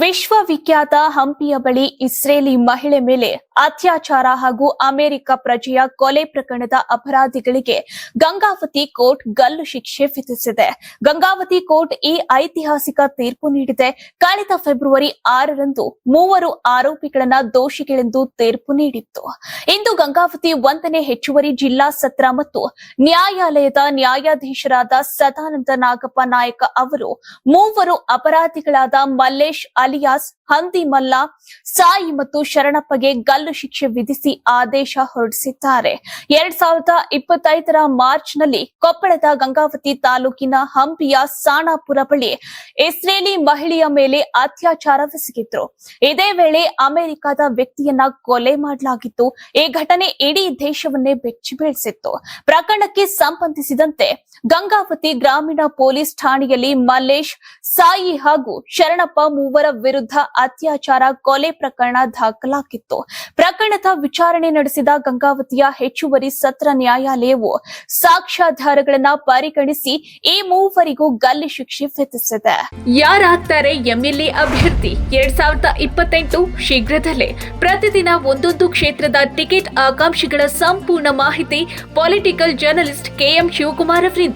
ವಿಶ್ವವಿಖ್ಯಾತ ಹಂಪಿಯ ಬಳಿ ಇಸ್ರೇಲಿ ಮಹಿಳೆ ಮೇಲೆ ಅತ್ಯಾಚಾರ ಹಾಗೂ ಅಮೆರಿಕ ಪ್ರಜೆಯ ಕೊಲೆ ಪ್ರಕರಣದ ಅಪರಾಧಿಗಳಿಗೆ ಗಂಗಾವತಿ ಕೋರ್ಟ್ ಗಲ್ಲು ಶಿಕ್ಷೆ ವಿಧಿಸಿದೆ. ಗಂಗಾವತಿ ಕೋರ್ಟ್ ಈ ಐತಿಹಾಸಿಕ ತೀರ್ಪು ನೀಡಿದೆ. ಕಳೆದ ಫೆಬ್ರವರಿ ಆರರಂದು ಮೂವರು ಆರೋಪಿಗಳನ್ನ ದೋಷಿಗಳೆಂದು ತೀರ್ಪು ನೀಡಿತ್ತು. ಇಂದು ಗಂಗಾವತಿ ಒಂದನೇ ಹೆಚ್ಚುವರಿ ಜಿಲ್ಲಾ ಸತ್ರ ಮತ್ತು ನ್ಯಾಯಾಲಯದ ನ್ಯಾಯಾಧೀಶರಾದ ಸದಾನಂದ ನಾಗಪ್ಪ ನಾಯಕ ಅವರು ಮೂವರು ಅಪರಾಧಿಗಳಾದ ಮಲ್ಲೇಶ್ ಅಲಿಯಾಸ್, ಹಂದಿ ಮಲ್ಲ, ಸಾಯಿ ಮತ್ತು ಶರಣಪ್ಪಗೆ ಗಲ್ಲು ಶಿಕ್ಷೆ ವಿಧಿಸಿ ಆದೇಶ ಹೊರಡಿಸಿದ್ದಾರೆ. ಎರಡ್ ಸಾವಿರದ ಇಪ್ಪತ್ತೈದರ ಮಾರ್ಚ್ ಕೊಪ್ಪಳದ ಗಂಗಾವತಿ ತಾಲೂಕಿನ ಹಂಪಿಯ ಸಾಣಾಪುರ ಬಳಿ ಇಸ್ರೇಲಿ ಮಹಿಳೆಯ ಮೇಲೆ ಅತ್ಯಾಚಾರವೆಸಗಿದ್ರು ಇದೇ ವೇಳೆ ಅಮೆರಿಕದ ವ್ಯಕ್ತಿಯನ್ನ ಕೊಲೆ ಮಾಡಲಾಗಿತ್ತು. ಈ ಘಟನೆ ಇಡೀ ದೇಶವನ್ನೇ ಬೆಚ್ಚಿ ಬೀಳಿಸಿತ್ತು. ಪ್ರಕರಣಕ್ಕೆ ಸಂಬಂಧಿಸಿದಂತೆ ಗಂಗಾವತಿ ಗ್ರಾಮೀಣ ಪೊಲೀಸ್ ಠಾಣೆಯಲ್ಲಿ ಮಲ್ಲೇಶ್ ಸಾಯಿ ಹಾಗೂ ಶರಣಪ್ಪ ಮೂವರ ವಿರುದ್ಧ ಅತ್ಯಾಚಾರ ಕೊಲೆ ಪ್ರಕರಣ ದಾಖಲಾಗಿತ್ತು. ಪ್ರಕರಣದ ವಿಚಾರಣೆ ನಡೆಸಿದ ಗಂಗಾವತಿಯ ಹೆಚ್ಚುವರಿ ಸತ್ರ ನ್ಯಾಯಾಲಯವು ಸಾಕ್ಷ್ಯಾಧಾರಗಳನ್ನು ಪರಿಗಣಿಸಿ ಈ ಮೂವರಿಗೂ ಗಲ್ಲಿ ಶಿಕ್ಷೆ ವಿಧಿಸಿದೆ. ಯಾರಾಗ್ತಾರೆ ಎಂಎಲ್ಎ ಅಭ್ಯರ್ಥಿ? ಎರಡ್ ಸಾವಿರದ ಇಪ್ಪತ್ತೆಂಟು ಶೀಘ್ರದಲ್ಲೇ ಪ್ರತಿದಿನ ಒಂದೊಂದು ಕ್ಷೇತ್ರದ ಟಿಕೆಟ್ ಆಕಾಂಕ್ಷಿಗಳ ಸಂಪೂರ್ಣ ಮಾಹಿತಿ ಪೊಲಿಟಿಕಲ್ ಜರ್ನಲಿಸ್ಟ್ ಕೆಎಂ ಶಿವಕುಮಾರ್ ಅವರಿಂದ.